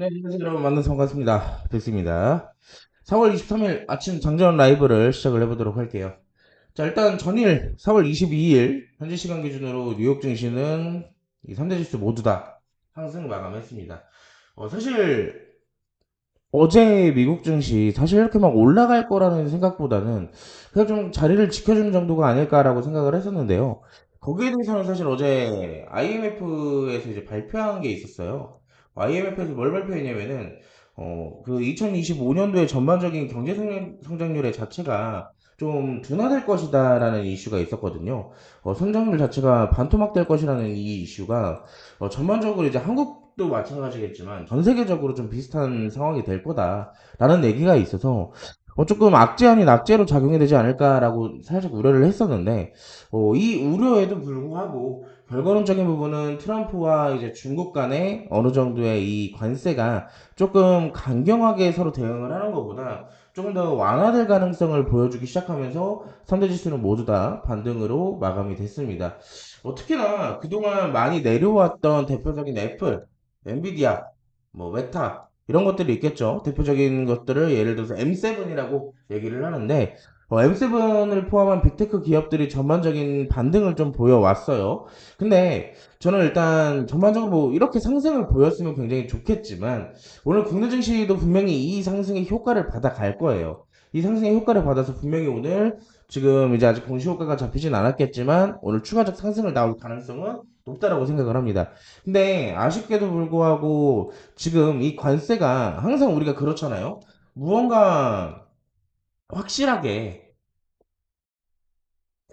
네, 여러분. 만나서 반갑습니다. 뵙습니다. 4월 23일 아침 장전 라이브를 시작을 해보도록 할게요. 자, 일단 전일 4월 22일 현지 시간 기준으로 뉴욕 증시는 이 3대 지수 모두 다 상승 마감했습니다. 어, 사실 어제 미국 증시 사실 이렇게 막 올라갈 거라는 생각보다는 그냥 좀 자리를 지켜주는 정도가 아닐까라고 생각을 했었는데요. 거기에 대해서는 사실 어제 IMF에서 이제 발표한 게 있었어요. IMF에서 뭘 발표했냐면은 어, 그 2025년도에 전반적인 경제 성장, 성장률의 자체가 좀 둔화될 것이다라는 이슈가 있었거든요. 어, 성장률 자체가 반토막될 것이라는 이 이슈가 어, 전반적으로 이제 한국도 마찬가지겠지만 전 세계적으로 좀 비슷한 상황이 될 거다라는 얘기가 있어서 어, 조금 악재 아닌 악재로 작용이 되지 않을까라고 살짝 우려를 했었는데 어, 이 우려에도 불구하고 결과론적인 부분은 트럼프와 이제 중국 간의 어느 정도의 이 관세가 조금 강경하게 서로 대응을 하는 것보다 조금 더 완화될 가능성을 보여주기 시작하면서 3대 지수는 모두 다 반등으로 마감이 됐습니다. 어, 특히나 그동안 많이 내려왔던 대표적인 애플, 엔비디아, 뭐 메타 이런 것들이 있겠죠. 대표적인 것들을 예를 들어서 M7이라고 얘기를 하는데 어, M7을 포함한 빅테크 기업들이 전반적인 반등을 좀 보여왔어요. 근데 저는 일단 전반적으로 뭐 이렇게 상승을 보였으면 굉장히 좋겠지만 오늘 국내 증시도 분명히 이 상승의 효과를 받아갈 거예요. 이 상승의 효과를 받아서 분명히 오늘 지금 이제 아직 공시 효과가 잡히진 않았겠지만 오늘 추가적 상승을 나올 가능성은 높다라고 생각을 합니다. 근데 아쉽게도 불구하고 지금 이 관세가 항상 우리가 그렇잖아요. 무언가 확실하게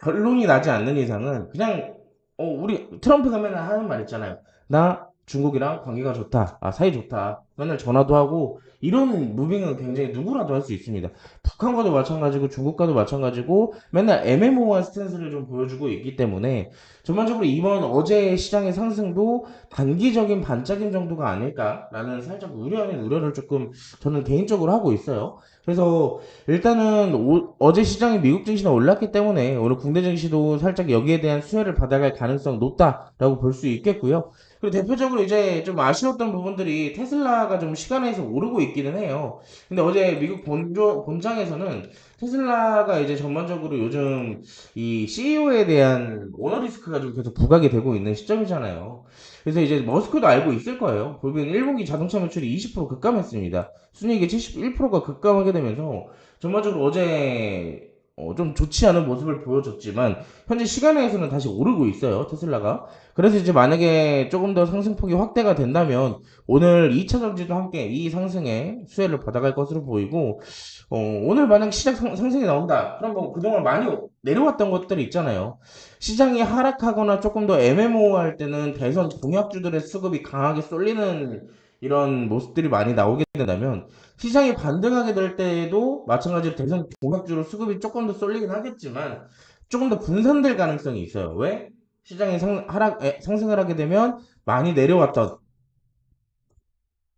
결론이 나지 않는 이상은 그냥 어 우리 트럼프가 맨날 하는 말 있잖아요. 나 중국이랑 관계가 좋다. 아 사이 좋다. 맨날 전화도 하고 이런 무빙은 굉장히 누구라도 할 수 있습니다. 북한과도 마찬가지고 중국과도 마찬가지고 맨날 애매모호한 스탠스를 좀 보여주고 있기 때문에 전반적으로 이번 어제 시장의 상승도 단기적인 반짝임 정도가 아닐까라는 살짝 우려 아닌 우려를 조금 저는 개인적으로 하고 있어요. 그래서 일단은 오- 어제 시장이 미국 증시는 올랐기 때문에 오늘 국내 증시도 살짝 여기에 대한 수혜를 받아갈 가능성 높다라고 볼 수 있겠고요. 그리고 대표적으로 이제 좀 아쉬웠던 부분들이 테슬라가 좀 시간에서 오르고 있기는 해요. 근데 어제 미국 본조, 본장에서는 테슬라가 이제 전반적으로 요즘 이 CEO에 대한 오너 리스크가 좀 계속 부각이 되고 있는 시점이잖아요. 그래서 이제 머스크도 알고 있을 거예요. 보면 1분기 자동차 매출이 20% 급감했습니다. 순이익이 71%가 급감하게 되면서 전반적으로 어제 어, 좀 좋지 않은 모습을 보여줬지만 현재 시간에서는 다시 오르고 있어요. 테슬라가. 그래서 이제 만약에 조금 더 상승폭이 확대가 된다면 오늘 2차 전지도 함께 이 상승에 수혜를 받아갈 것으로 보이고 어, 오늘 만약 시장 상, 상승이 나온다. 그럼 뭐 그동안 많이 내려왔던 것들이 있잖아요. 시장이 하락하거나 조금 더 애매모호할 때는 대선 공약주들의 수급이 강하게 쏠리는 이런 모습들이 많이 나오게 된다면 시장이 반등하게 될 때에도 마찬가지로 대선 공약주로 수급이 조금 더 쏠리긴 하겠지만 조금 더 분산될 가능성이 있어요. 왜? 시장이 상, 하락, 에, 상승을 하게 되면 많이 내려왔던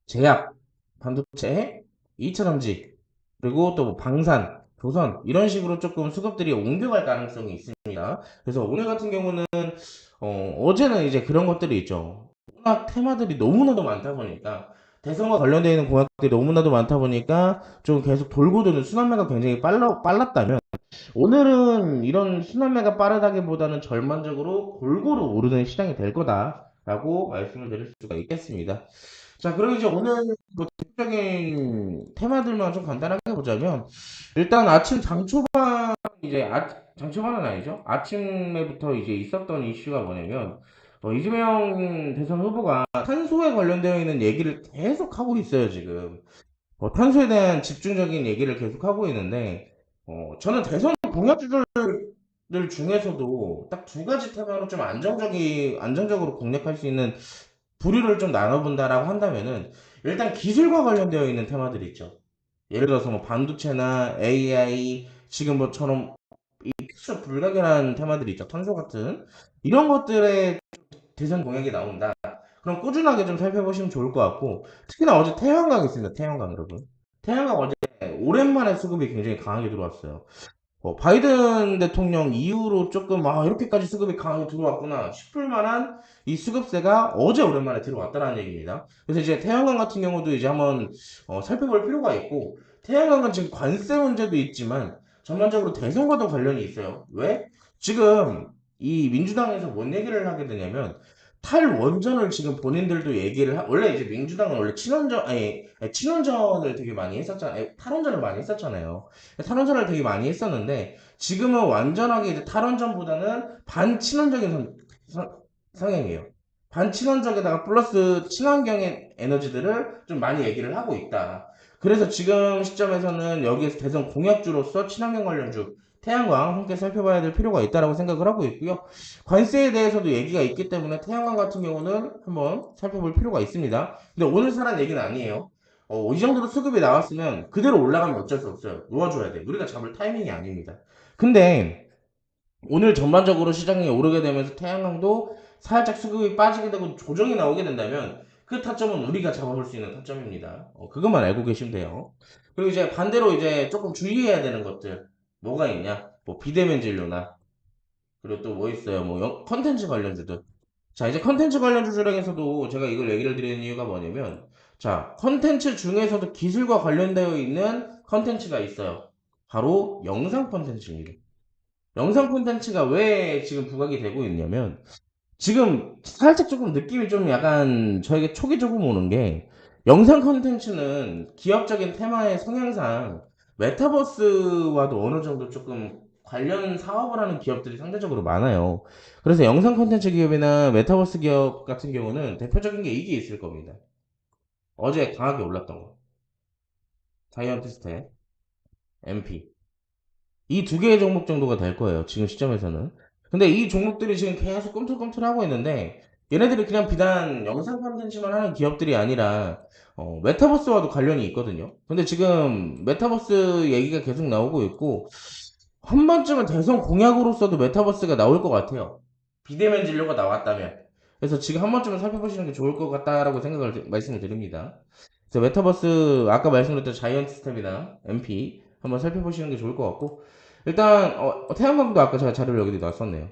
제약, 반도체, 2차 전지, 그리고 또뭐 방산, 조선 이런 식으로 조금 수급들이 옮겨갈 가능성이 있습니다. 그래서 오늘 같은 경우는 어, 어제는 이제 그런 것들이 있죠. 워낙 테마들이 너무나도 많다 보니까 대선과 관련되어 있는 공약들이 너무나도 많다 보니까 좀 계속 돌고 도는 순환매가 굉장히 빨라, 빨랐다면 오늘은 이런 순환매가 빠르다기보다는 전반적으로 골고루 오르는 시장이 될 거다라고 말씀을 드릴 수가 있겠습니다. 자, 그럼 이제 오늘 뭐 대표적인 테마들만 좀 간단하게 보자면 일단 아침 장 초반 이제 아, 장 초반은 아니죠. 아침에부터 이제 있었던 이슈가 뭐냐면 어, 이재명 대선 후보가 탄소에 관련되어 있는 얘기를 계속 하고 있어요, 지금. 어, 탄소에 대한 집중적인 얘기를 계속 하고 있는데 어, 저는 대선 공약주들 중에서도 딱 두 가지 테마로 좀 안정적이 안정적으로 공략할 수 있는 부류를 좀 나눠본다라고 한다면은 일단 기술과 관련되어 있는 테마들이 있죠. 예를 들어서 뭐 반도체나 AI 지금 뭐처럼 이 필수 불가결한 테마들이 있죠. 탄소 같은 이런 것들의 대선 공약이 나온다. 그럼 꾸준하게 좀 살펴보시면 좋을 것 같고 특히나 어제 태양광 있습니다. 태양광 여러분. 태양광 어제 오랜만에 수급이 굉장히 강하게 들어왔어요. 어, 바이든 대통령 이후로 조금 아 이렇게까지 수급이 강하게 들어왔구나 싶을 만한 이 수급세가 어제 오랜만에 들어왔다는 얘기입니다. 그래서 이제 태양광 같은 경우도 이제 한번 어, 살펴볼 필요가 있고 태양광은 지금 관세 문제도 있지만 전반적으로 대선과도 관련이 있어요. 왜? 지금 이 민주당에서 뭔 얘기를 하게 되냐면 탈원전을 지금 본인들도 얘기를 하, 원래 이제 민주당은 원래 친원전 아니 친원전을 되게 많이 했었잖아요. 탈원전을 많이 했었잖아요. 탈원전을 되게 많이 했었는데 지금은 완전하게 이제 탈원전보다는 반친원적인 성, 성, 성향이에요. 반친원적에다가 플러스 친환경의 에너지들을 좀 많이 얘기를 하고 있다. 그래서 지금 시점에서는 여기에서 대선 공약주로서 친환경 관련주 태양광 함께 살펴봐야 될 필요가 있다라고 생각을 하고 있고요. 관세에 대해서도 얘기가 있기 때문에 태양광 같은 경우는 한번 살펴볼 필요가 있습니다. 근데 오늘 사란 얘기는 아니에요. 어, 이 정도로 수급이 나왔으면 그대로 올라가면 어쩔 수 없어요. 놓아줘야 돼. 우리가 잡을 타이밍이 아닙니다. 근데 오늘 전반적으로 시장이 오르게 되면서 태양광도 살짝 수급이 빠지게 되고 조정이 나오게 된다면 그 타점은 우리가 잡아볼 수 있는 타점입니다. 어, 그것만 알고 계시면 돼요. 그리고 이제 반대로 이제 조금 주의해야 되는 것들 뭐가 있냐? 뭐 비대면 진료나 그리고 또 뭐 있어요? 뭐 영- 컨텐츠 관련 주들. 자, 이제 컨텐츠 관련주 중에서도 제가 이걸 얘기를 드리는 이유가 뭐냐면 자, 컨텐츠 중에서도 기술과 관련되어 있는 컨텐츠가 있어요. 바로 영상 컨텐츠입니다. 영상 콘텐츠가 왜 지금 부각이 되고 있냐면 지금 살짝 조금 느낌이 좀 약간 저에게 촉이 조금 오는 게 영상 콘텐츠는 기업적인 테마의 성향상 메타버스와도 어느 정도 조금 관련 사업을 하는 기업들이 상대적으로 많아요. 그래서 영상 콘텐츠 기업이나 메타버스 기업 같은 경우는 대표적인 게 이게 있을 겁니다. 어제 강하게 올랐던 거. 자이언트 스텝, MP. 이 두 개의 종목 정도가 될 거예요. 지금 시점에서는. 근데 이 종목들이 지금 계속 꿈틀꿈틀 하고 있는데 얘네들이 그냥 비단 영상 콘텐츠만 하는 기업들이 아니라 어, 메타버스와도 관련이 있거든요. 근데 지금 메타버스 얘기가 계속 나오고 있고 한 번쯤은 대선 공약으로서도 메타버스가 나올 것 같아요. 비대면 진료가 나왔다면. 그래서 지금 한 번쯤은 살펴보시는 게 좋을 것 같다라고 생각을 드- 말씀을 드립니다. 그래서 메타버스 아까 말씀드렸던 자이언트 스텝이나 MP 한번 살펴보시는 게 좋을 것 같고 일단 어, 태양광도 아까 제가 자료를 여기 놨었네요.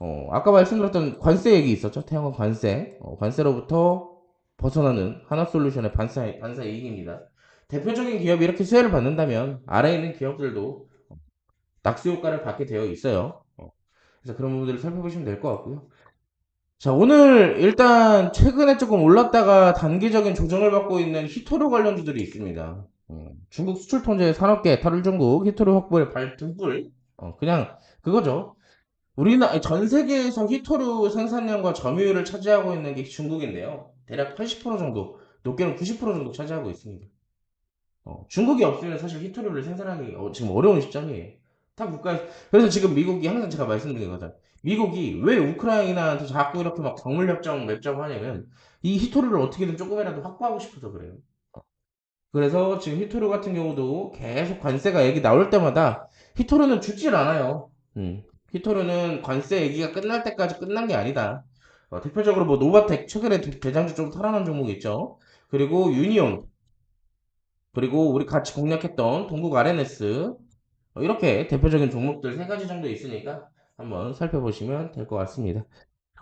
어, 아까 말씀드렸던 관세 얘기 있었죠? 태양광 관세. 어, 관세로부터 벗어나는 하나솔루션의 반사, 반사 이익입니다. 대표적인 기업이 이렇게 수혜를 받는다면 아래에 있는 기업들도 낙수 효과를 받게 되어 있어요. 어, 그래서 그런 부분들을 살펴보시면 될 것 같고요. 자, 오늘 일단 최근에 조금 올랐다가 단기적인 조정을 받고 있는 히토류 관련주들이 있습니다. 음, 중국 수출 통제 산업계 탈중국 히토류 확보의 발등불. 어, 그냥 그거죠. 우리나 아니, 전 세계에서 히토류 생산량과 점유율을 차지하고 있는 게 중국인데요. 대략 80% 정도, 높게는 90% 정도 차지하고 있습니다. 어, 중국이 없으면 사실 히토류를 생산하기 어, 지금 어려운 시점이에요. 타 국가 그래서 지금 미국이 항상 제가 말씀드린 거죠. 미국이 왜 우크라이나한테 자꾸 이렇게 막 광물 협정 맺자고 하냐면 이 히토류를 어떻게든 조금이라도 확보하고 싶어서 그래요. 그래서 지금 히토류 같은 경우도 계속 관세가 얘기 나올 때마다 히토류는 죽질 않아요. 음. 히토류는 관세 얘기가 끝날 때까지 끝난 게 아니다. 어, 대표적으로 뭐 노바텍 최근에 대- 대장주 좀 살아난 종목 있죠. 그리고 유니온 그리고 우리 같이 공략했던 동국 RNS 어, 이렇게 대표적인 종목들 세 가지 정도 있으니까 한번 살펴보시면 될 것 같습니다.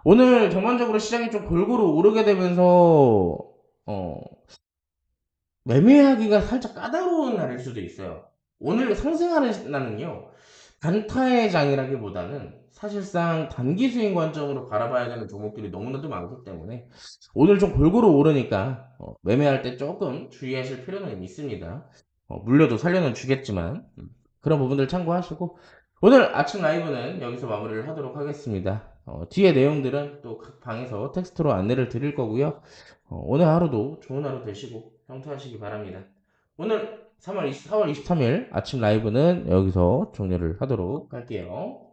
오늘 전반적으로 시장이 좀 골고루 오르게 되면서 어, 매매하기가 살짝 까다로운 날일 수도 있어요. 오늘 상승하는 날은요, 단타의 장이라기보다는 사실상 단기 수익 관점으로 바라봐야 되는 종목들이 너무나도 많기 때문에 오늘 좀 골고루 오르니까 어, 매매할 때 조금 주의하실 필요는 있습니다. 어, 물려도 살려는 주겠지만 음, 그런 부분들 참고하시고 오늘 아침 라이브는 여기서 마무리를 하도록 하겠습니다. 어, 뒤에 내용들은 또 각 방에서 텍스트로 안내를 드릴 거고요. 어, 오늘 하루도 좋은 하루 되시고 형통하시기 바랍니다. 오늘 3월 20, 4월 23일 아침 라이브는 여기서 종료를 하도록 할게요.